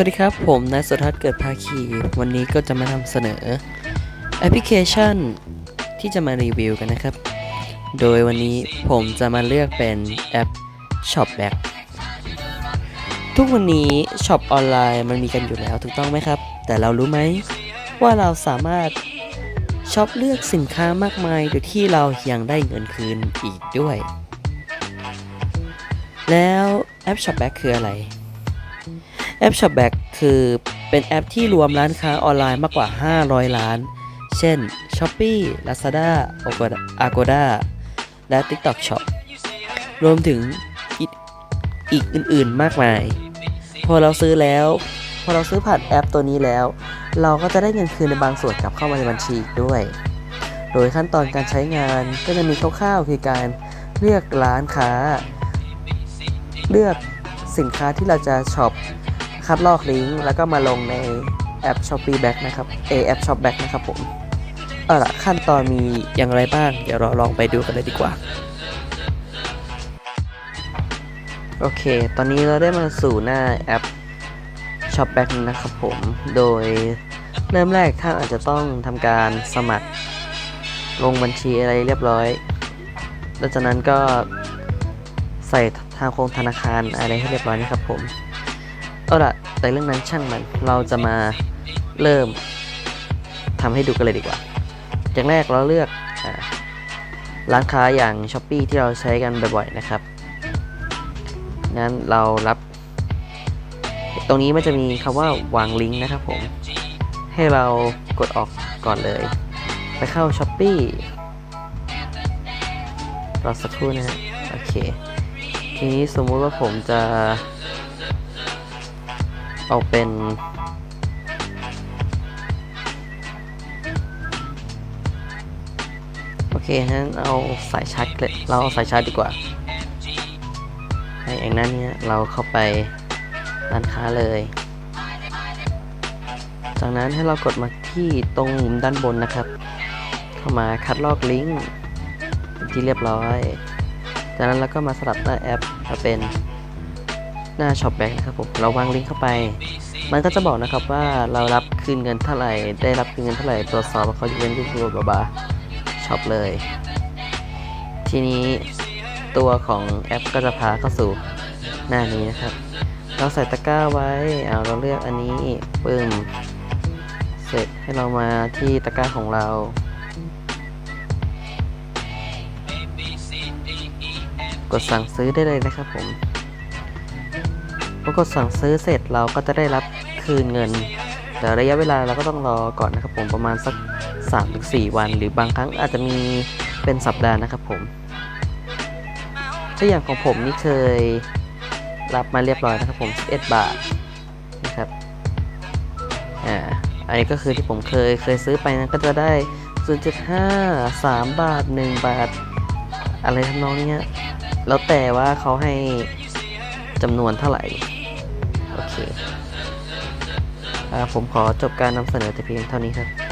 วัสดีครับ ผมนายสุทัศน์เกิดภาคี วันนี้ก็จะมาทำเสนอแอปพลิเคชันที่จะมารีวิวกันนะครับ โดยวันนี้ผมจะมาเลือกเป็นแอป Shopback ทุกวันนี้ช็อปออนไลน์มันมีกันอยู่แล้วถูกต้องไหมครับ แต่เรารู้ไหมว่าเราสามารถช็อปเลือกสินค้ามากมายโดยที่เรายังได้เงินคืนอีกด้วย แล้วแอป Shopback คืออะไร แอป Shopback คือเป็นแอปที่รวมร้านค้าออนไลน์มากกว่า 500ล้าน เช่น Shopee Lazada Agoda และ TikTok Shop รวมถึงอีกอีกอื่นๆมากมาย พอเราซื้อแล้ว พอเราซื้อผ่านแอปตัวนี้แล้ว เราก็จะได้เงินคืนในบางส่วนกลับเข้ามาในบัญชีด้วย โดยขั้นตอนการใช้งานก็จะมีคร่าวๆคือการเลือกร้านค้า เลือกสินค้าที่เราจะช็อป คัดลอกลิงก์แล้วก็มาลงในแอป Shopee Back นะครับเอแอป Shop Back นะครับผมเอาล่ะขั้นตอนมีอย่างไรบ้าง เดี๋ยวเราลองไปดูกันเลยดีกว่า โอเค ตอนนี้เราได้มาสู่หน้าแอป Shop Back นะครับผม โดยเริ่มแรกท่านอาจจะต้องทำการสมัคร ลงบัญชีอะไรเรียบร้อยหลังจากนั้นก็ใส่ทางโครงธนาคารอะไรให้เรียบร้อยนะครับผม เอาละแต่เรื่องนั้นช่างมัน เราจะมาเริ่มทำให้ดูกันเลยดีกว่า อย่างแรกเราเลือกอร้านค้าอย่าง s h อ p e e ที่เราใช้กันบ่อยๆนะครับ งั้นเรารับ ตรงนี้มันจะมีคำว่าวางลิงก์นะครับผม ให้เรากดออกก่อนเลย ไปเข้า s h อ p e e รอสักครู่นะฮะโอเค ทีนี้สมมุติว่าผมจะ เอาเป็น โอเคงั้นเอาสายชาร์จเลยเราเอาสายชาร์จดีกว่าให้อย่างนั้นเนี่ยเราเข้าไปร้านค้าเลย จากนั้นให้เรากดมาที่ตรงมุมด้านบนนะครับ เข้ามาคัดลอกลิงก์ที่เรียบร้อย จากนั้นเราก็มาสลับหน้าแอปมาเป็น หน้า Shop Back นะครับผมเราวางลิงก์เข้าไป มันก็จะบอกนะครับว่าเรารับคืนเงินเท่าไหร่ ได้รับคืนเงินเท่าไหร่ตรวจสอบว่าเขาจะเป็นที่ตัวบาบาช็อปเลย ทีนี้ตัวของแอปก็จะพาเข้าสู่หน้านี้นะครับ เราใส่ตะกร้าไว้เอาเราเลือกอันนี้ปึ้มเสร็จให้เรามาที่ตะกร้าของเรากดสั่งซื้อได้เลยนะครับผม พอกดสั่งซื้อเสร็จเราก็จะได้รับคืนเงิน แต่ระยะเวลาเราก็ต้องรอก่อนนะครับผมประมาณสัก 3-4 วัน หรือบางครั้งอาจจะมีเป็นสัปดาห์นะครับผมตัวอย่างของผมนี่เคยรับมาเรียบร้อยนะครับผม 11 บาทนะครับอ่าอันนี้ก็คือที่ผมเคยเคยซื้อไปนะก็จะได้ 0.5 3 บาท 1 บาท อะไรทำนองนี้แล้วแต่ว่าเขาให้จำนวนเท่าไหร่ ผมขอจบการนำเสนอแต่เพียงเท่านี้ครับ